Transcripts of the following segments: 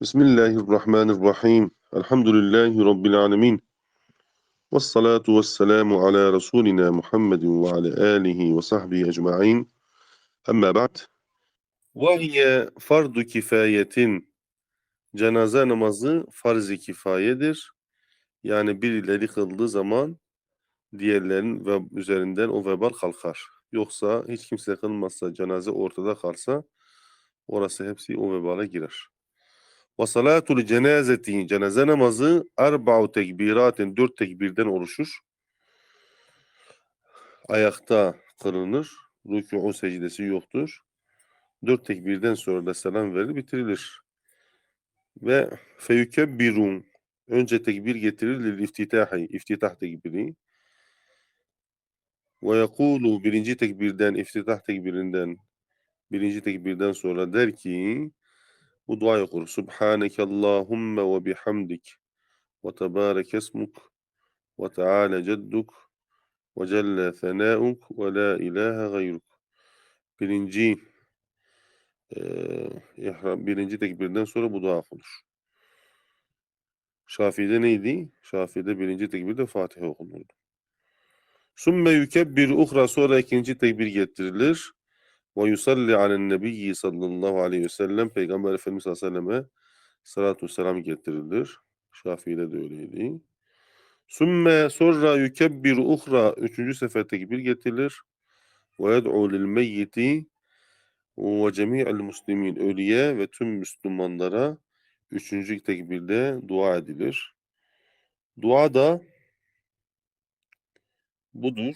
Bismillahirrahmanirrahim. Elhamdülillahi Rabbil alemin. Ve salatu ve selamu ala Resulina Muhammedin ve ala alihi ve sahbihi ecma'in. Amma ba'd. Ve hiye fardu kifayetin. Cenaze namazı farz-ı kifayedir. Yani birileri kıldığı zaman diğerlerin ve üzerinden o vebal kalkar. Yoksa hiç kimse kılmazsa cenaze ortada kalsa orası hepsi o vebale girer. Ve salatul cenazeti cenaze namazı erba'u tekbiratin dört tekbirden oluşur. Ayakta kılınır. Rükû secdesi yoktur. Dört tekbirden sonra da selam verilir bitirilir. Ve feyukebbirun önce tekbir getirilir iftitahi iftitah tekbiri. Ve yekulu birinci tekbirden iftitah tekbirinden birinci tekbirden sonra der ki bu duayı okur. Subhaneke Allahümme ve bihamdik ve tebarek esmuk ve teala cedduk ve celle senauk ve la ilahe gayruk. Birinci e, birinci tekbirden sonra bu dua okunur. Şafii'de neydi? Şafii'de birinci tekbirde Fatiha okunurdu. Sümme yükebbir uhra sonra ikinci tekbir getirilir. Ve yusalli alen nebiyyi sallallahu aleyhi ve sellem Peygamber Efendimiz sallallahu aleyhi ve selleme salatu selam getirilir. Şafii'de de öyleydi. Sümme sonra yükebbir uhra üçüncü sefer tekbir getirilir. Ve yed'u lil meyyiti ve cemi'el muslimin ölüye ve tüm Müslümanlara üçüncü tekbirde dua edilir. Dua da budur.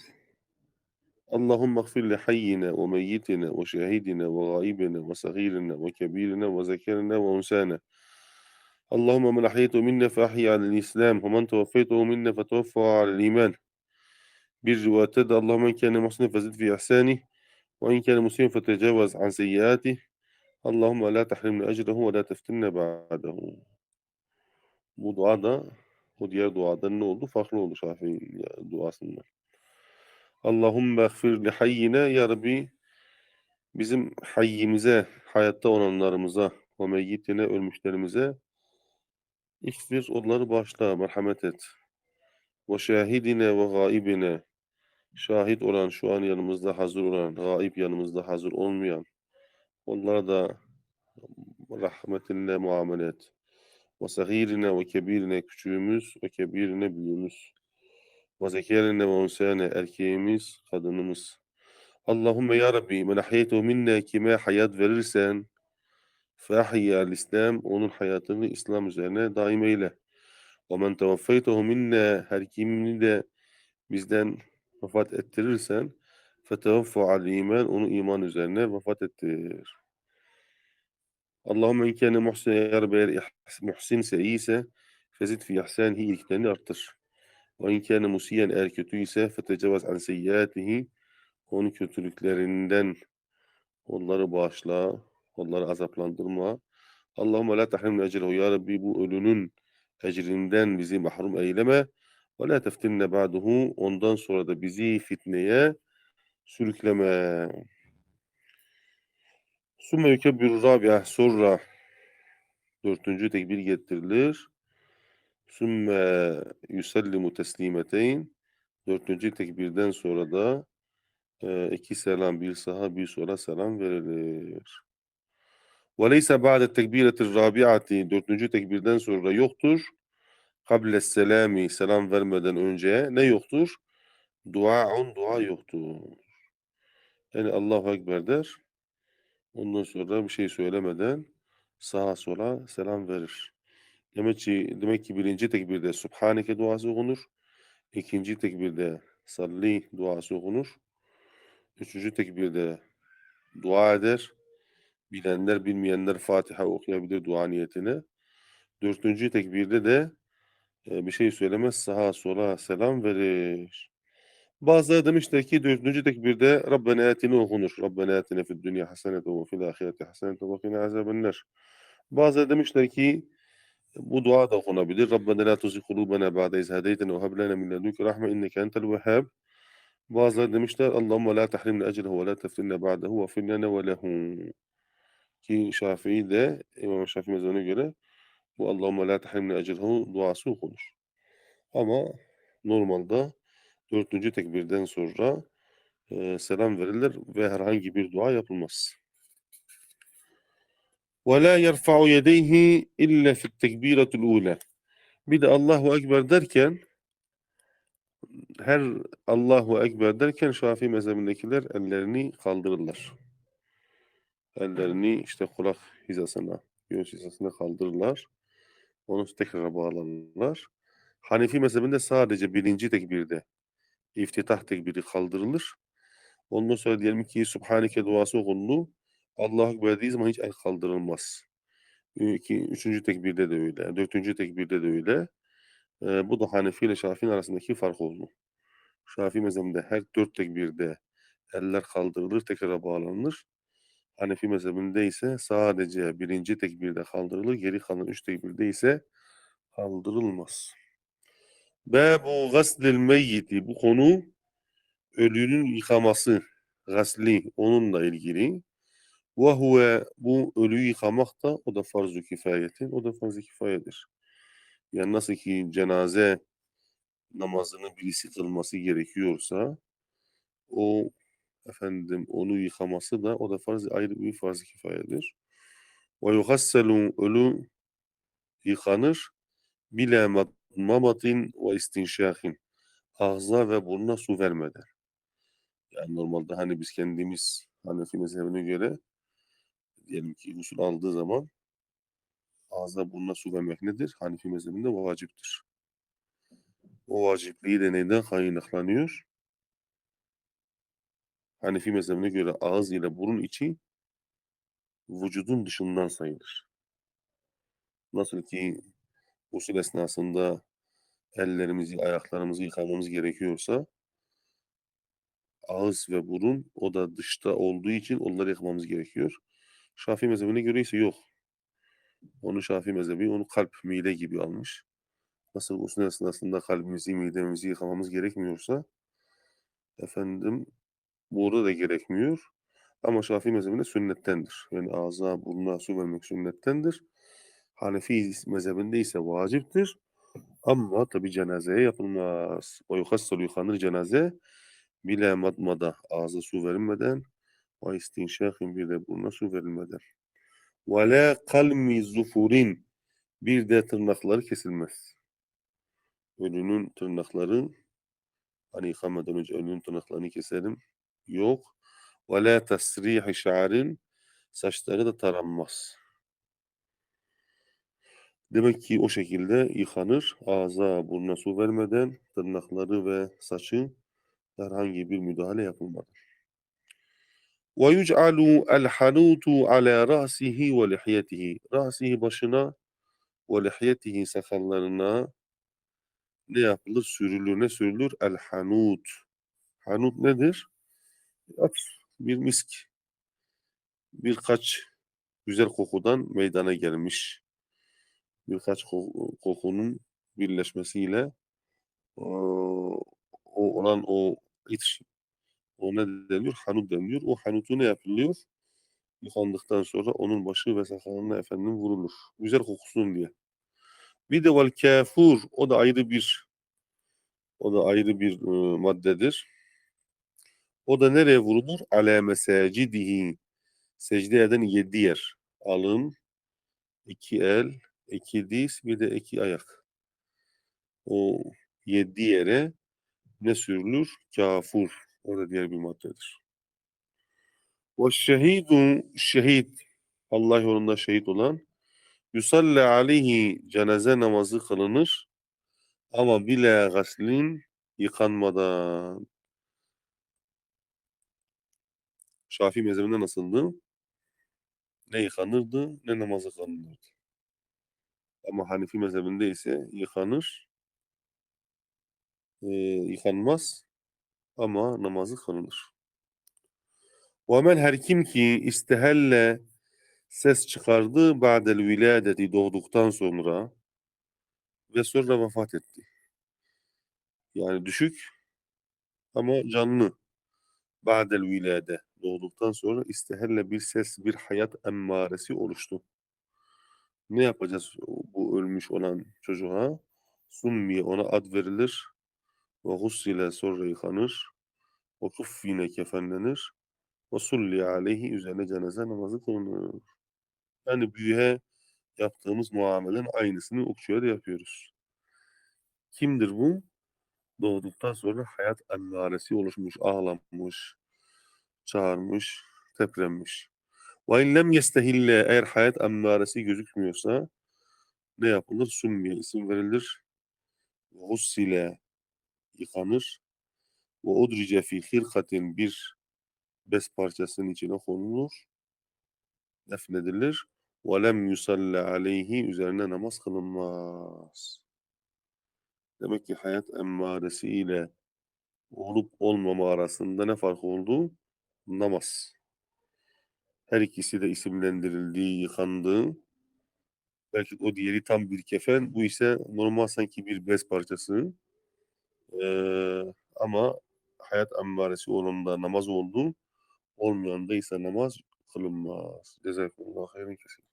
اللهم اغفر لحينا وميتنا وشاهدنا وغائبنا وصغيرنا وكبيرنا وذكرنا وأنسانا اللهم من أحييته منا فأحيي على الإسلام ومن توفيته منا فتوفى على الإيمان بر وتدى اللهم إن كان محسنا فزد في إحسانه وإن كان مسلما فتجاوز عن سيئاته اللهم لا تحرمنا أجره ولا تفتنا بعده Bu dua da o diğer duadan ne oldu? Farklı oldu duasından. Allahümme gfir li hayyine ya Rabbi bizim hayyimize, hayatta olanlarımıza ve meyyitine, ölmüşlerimize ikfir onları bağışla, merhamet et. Ve şahidine ve gaibine şahit olan, şu an yanımızda hazır olan, gaib yanımızda hazır olmayan onlara da rahmetinle muamele et. Ve sagirine ve kebirine küçüğümüz ve kebirine büyüğümüz. Ve zekerine ve unsane erkeğimiz, kadınımız. Allahümme ya Rabbi men ahyetu minne kime hayat verirsen feahiyya İslam onun hayatını İslam üzerine daim eyle. Ve men tevaffeytuhu minne her kimini de bizden vefat ettirirsen fetevaffu al iman onu iman üzerine vefat ettir. Allahümme in kâne muhsin ya Rabbi eğer muhsinse iyiyse fezid fi ihsanihi iyiliklerini arttır. Ve in kâne musiyen eğer kötü ise fetecevaz an seyyiatihi onun kötülüklerinden onları bağışla, onları azaplandırma. Allahümme la tahrimne ecrehu ya Rabbi bu ölünün ecrinden bizi mahrum eyleme. Ve la teftinne ba'duhu ondan sonra da bizi fitneye sürükleme. Sümme yükebbir rabia sonra dördüncü tekbir getirilir. Sümme yusallimu teslimeteyn dördüncü tekbirden sonra da e, iki selam bir saha bir sola selam verilir. Ve leyse ba'de tekbiretir rabiati dördüncü tekbirden sonra yoktur. Kable selami selam vermeden önce ne yoktur? Duaun dua yoktur. Yani Allahu Ekber der. Ondan sonra bir şey söylemeden sağa sola selam verir. Demek ki, demek ki birinci tekbirde Subhaneke duası okunur. İkinci tekbirde Salli duası okunur. Üçüncü tekbirde dua eder. Bilenler bilmeyenler Fatiha okuyabilir dua niyetine. Dördüncü tekbirde de e, bir şey söylemez sağa sola selam verir. Bazıları demişler ki dördüncü tekbirde Rabbena etine okunur. Rabbena etine fid dünya hasenete ve fil ahireti hasenete ve kina azabenler. Bazıları demişler ki bu dua da okunabilir. Rabbena la tuzigh kulubena ba'de iz hedeytena ve hab lana min ledunke rahme inneke entel vehhab. Bazıları demişler Allahümme la tahrimne ecrehu ve la teftinne ba'dehu ve fil lana ve lehu. Ki Şafii de İmam Şafii mezhebine göre Bu Allahümme la tahrimne ecrehu duası okunur. Ama normalde dördüncü tekbirden sonra e, selam verilir ve herhangi bir dua yapılmaz. وَلَا يَرْفَعُ يَدَيْهِ اِلَّا فِي التَّكْبِيرَةِ الْعُولَى Bir de Allahu Ekber derken her Allahu Ekber derken Şafii mezhebindekiler ellerini kaldırırlar. Ellerini işte kulak hizasına, göğüs hizasına kaldırırlar. Onu tekrar bağlarlar. Hanefi mezhebinde sadece birinci tekbirde iftitah tekbiri kaldırılır. Ondan sonra diyelim ki Subhaneke duası okundu. Allahu Ekber dediği zaman hiç el kaldırılmaz. İki, üçüncü tekbirde de öyle. Dördüncü tekbirde de öyle. Ee, bu da Hanefi ile Şafii'nin arasındaki fark oldu. Şafii mezhebinde her dört tekbirde eller kaldırılır, tekrar bağlanır. Hanefi mezhebinde ise sadece birinci tekbirde kaldırılır, geri kalan üç tekbirde ise kaldırılmaz. Bâbu gaslil meyyiti bu konu ölünün yıkaması, gasli onunla ilgili. Ve huve bu ölüyü yıkamak da o da farz-ı kifayetin, o da farz-ı kifayedir. Yani nasıl ki cenaze namazını birisi kılması gerekiyorsa o efendim onu yıkaması da o da farz ayrı bir farz-ı kifayedir. Ve yuhasselu ölü yıkanır bile mamatin ve istinşahin ağza ve burnuna su vermeden. Yani normalde hani biz kendimiz Hanefi mezhebine göre diyelim ki usul aldığı zaman ağza burnuna su vermek nedir? Hanefi mezhebinde vaciptir. O vacipliği de neyden kaynaklanıyor? Hanefi mezhebine göre ağız ile burun içi vücudun dışından sayılır. Nasıl ki usul esnasında ellerimizi, ayaklarımızı yıkamamız gerekiyorsa ağız ve burun o da dışta olduğu için onları yıkamamız gerekiyor. Şafii mezhebine göre ise yok. Onu Şafii mezhebi onu kalp, mide gibi almış. Nasıl usul esnasında kalbimizi, midemizi yıkamamız gerekmiyorsa efendim burada da gerekmiyor. Ama Şafii mezhebinde sünnettendir. Yani ağza, burnuna su vermek sünnettendir. Hanefi mezhebinde ise vaciptir. Ama tabi cenazeye yapılmaz. O yuhassalu yıkanır cenaze bile madmada ağza su verilmeden ve istinşahin bir de burnuna su verilmeden. Ve la kalmi zufurin bir de tırnakları kesilmez. Ölünün tırnakları hani yıkamadan önce ölünün tırnaklarını keserim. Yok. Ve la tasrihi şa'rin saçları da taranmaz. Demek ki o şekilde yıkanır. Ağza, burnuna su vermeden tırnakları ve saçı herhangi bir müdahale yapılmadı. El-hanutu ala ra'sihi ve lihyetihi. Ra'sihi başına ve lihyetihi sakallarına ne yapılır? Sürülür. Ne sürülür? El-hanut. Hanut nedir? At, bir misk. Birkaç güzel kokudan meydana gelmiş. Birkaç kokunun birleşmesiyle o olan o itş o ne deniyor? Hanut deniyor. O hanutu ne yapılıyor? Yıkandıktan sonra onun başı ve sakalına efendim vurulur. Güzel kokusun diye. Bir de vel kafur o da ayrı bir o da ayrı bir e, maddedir. O da nereye vurulur? Ala mesacidihi. Secde eden yedi yer. Alın, iki el, iki diz, bir de iki ayak. O yedi yere ne sürülür? Kafur. O da diğer bir maddedir. Ve şehidu şehit Allah yolunda şehit olan yusalli aleyhi cenaze namazı kılınır ama bile gaslin yıkanmadan. Şafii mezhebinde nasıldı? Ne yıkanırdı ne namazı kılınırdı. Ama Hanefi mezhebinde ise yıkanır, e, yıkanmaz ama namazı kılınır. وَمَنْ her kim ki istehelle ses çıkardı ba'del viladeti doğduktan sonra ve sonra vefat etti. Yani düşük ama canlı. Ba'del vilade doğduktan sonra istehelle bir ses, bir hayat emmaresi oluştu. Ne yapacağız bu kefenlenmiş olan çocuğa summiye ona ad verilir ve gussile sonra yıkanır ve kuffine kefenlenir ve sulli aleyhi üzerine cenaze namazı kılınır. Yani büyüğe yaptığımız muamelenin aynısını okçuya da yapıyoruz. Kimdir bu? Doğduktan sonra hayat emmaresi oluşmuş, ağlamış, çağırmış, teprenmiş. Ve in lem yestehille eğer hayat emmaresi gözükmüyorsa ne yapılır? Sümmiye isim verilir. Gussile yıkanır. Ve udrice fi hirkatin bir bez parçasının içine konulur. Defnedilir. Ve lem yusalle aleyhi üzerine namaz kılınmaz. Demek ki hayat emmaresi ile olup olmama arasında ne fark oldu? Namaz. Her ikisi de isimlendirildiği, yıkandığı. Belki o diğeri tam bir kefen, bu ise normal sanki bir bez parçası. Ee, ama hayat emmaresi olanda namaz oldu, olmayanda ise namaz kılınmaz. Cezakumullah hayran kesin.